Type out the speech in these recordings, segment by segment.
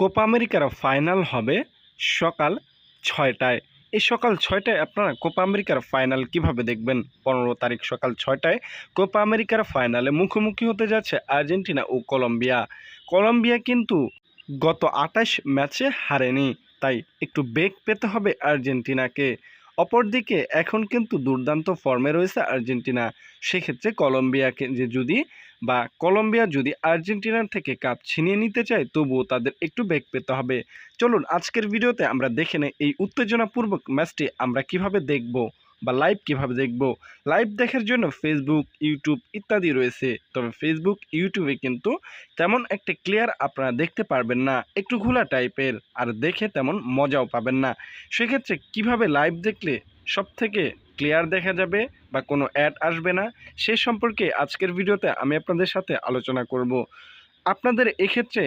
Copa আমেরিকার final হবে সকাল ছয়টায়। এই সকাল ছয়টায় আপনারা কোপা আমেরিকার ফাইনাল কীভাবে দেখবেন? পনেরো তারিখ সকাল ছয়টায় কোপা আমেরিকার ফাইনালে মুখোমুখি হতে যাচ্ছে আর্জেন্টিনা ও কলম্বিয়া। কলম্বিয়া কিন্তু গত আঠাশ ম্যাচে হারেনি, তাই একটু বেগ পেতে হবে আর্জেন্টিনাকে। অপরদিকে এখন কিন্তু দুর্দান্ত ফর্মে রয়েছে আর্জেন্টিনা। সেক্ষেত্রে কলম্বিয়াকে যে যদি বা কলম্বিয়া যদি আর্জেন্টিনার থেকে কাপ ছিনিয়ে নিতে চায়, তবুও তাদের একটু বেগ পেতে হবে। চলুন আজকের ভিডিওতে আমরা দেখে নেই এই উত্তেজনাপূর্বক ম্যাচটি আমরা কীভাবে দেখব। বা লাইভ কীভাবে দেখব? লাইভ দেখার জন্য ফেসবুক ইউটিউব ইত্যাদি রয়েছে। তবে ফেসবুক ইউটিউবে কিন্তু তেমন একটা ক্লিয়ার আপনারা দেখতে পারবেন না। একটু ঘোলা টাইপের আর দেখে তেমন মজাও পাবেন না। সেক্ষেত্রে কীভাবে লাইভ দেখলে সব থেকে ক্লিয়ার দেখা যাবে বা কোনো অ্যাড আসবে না, সে সম্পর্কে আজকের ভিডিওতে আমি আপনাদের সাথে আলোচনা করব। আপনাদের এক্ষেত্রে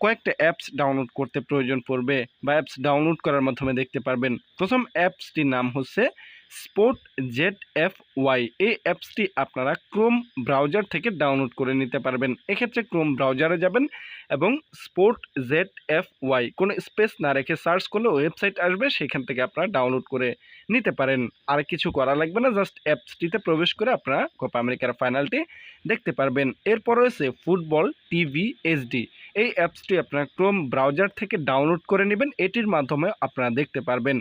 কয়েকটা অ্যাপস ডাউনলোড করতে প্রয়োজন পড়বে বা অ্যাপস ডাউনলোড করার মাধ্যমে দেখতে পারবেন। প্রথম অ্যাপসটির নাম হচ্ছে স্পোর্ট জেড এফ ওয়াই এই অ্যাপসটি আপনারা ক্রোম ব্রাউজার থেকে ডাউনলোড করে নিতে পারবেন। এক্ষেত্রে ক্রোম ব্রাউজারে যাবেন এবং স্পোর্ট জেড এফ ওয়াই কোনো স্পেস না রেখে সার্চ করলে ওয়েবসাইট আসবে, সেখান থেকে আপনারা ডাউনলোড করে নিতে পারেন। আর কিছু করা লাগবে না জাস্ট অ্যাপসটিতে প্রবেশ করে আপনারা কোপা আমেরিকার ফাইনালটি দেখতে পারবেন। এরপর রয়েছে ফুটবল টিভি এইচডি এই অ্যাপসটি আপনারা ক্রোম ব্রাউজার থেকে ডাউনলোড করে নেবেন, এটির মাধ্যমে আপনারা দেখতে পারবেন।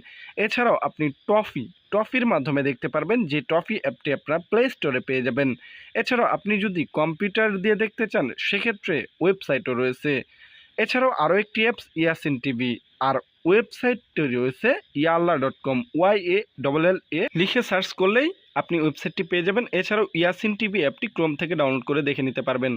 এছাড়াও আপনি টফি টফির মাধ্যমে দেখতে পারবেন, যে টফি অ্যাপটি আপনারা প্লে স্টোরে পেয়ে যাবেন। এছাড়াও আপনি যদি কম্পিউটার দিয়ে দেখতে চান, সেক্ষেত্রে ওয়েবসাইটও রয়েছে। এছাড়াও আরও একটি অ্যাপস ইয়াসিন টিভি। আর ওয়েবসাইটটি রয়েছে Yalla dot com Y A double L A লিখে সার্চ করলেই আপনি ওয়েবসাইটটি পেয়ে যাবেন। এছাড়াও ইয়াসিন টিভি অ্যাপটি ক্রোম থেকে ডাউনলোড করে দেখে নিতে পারবেন।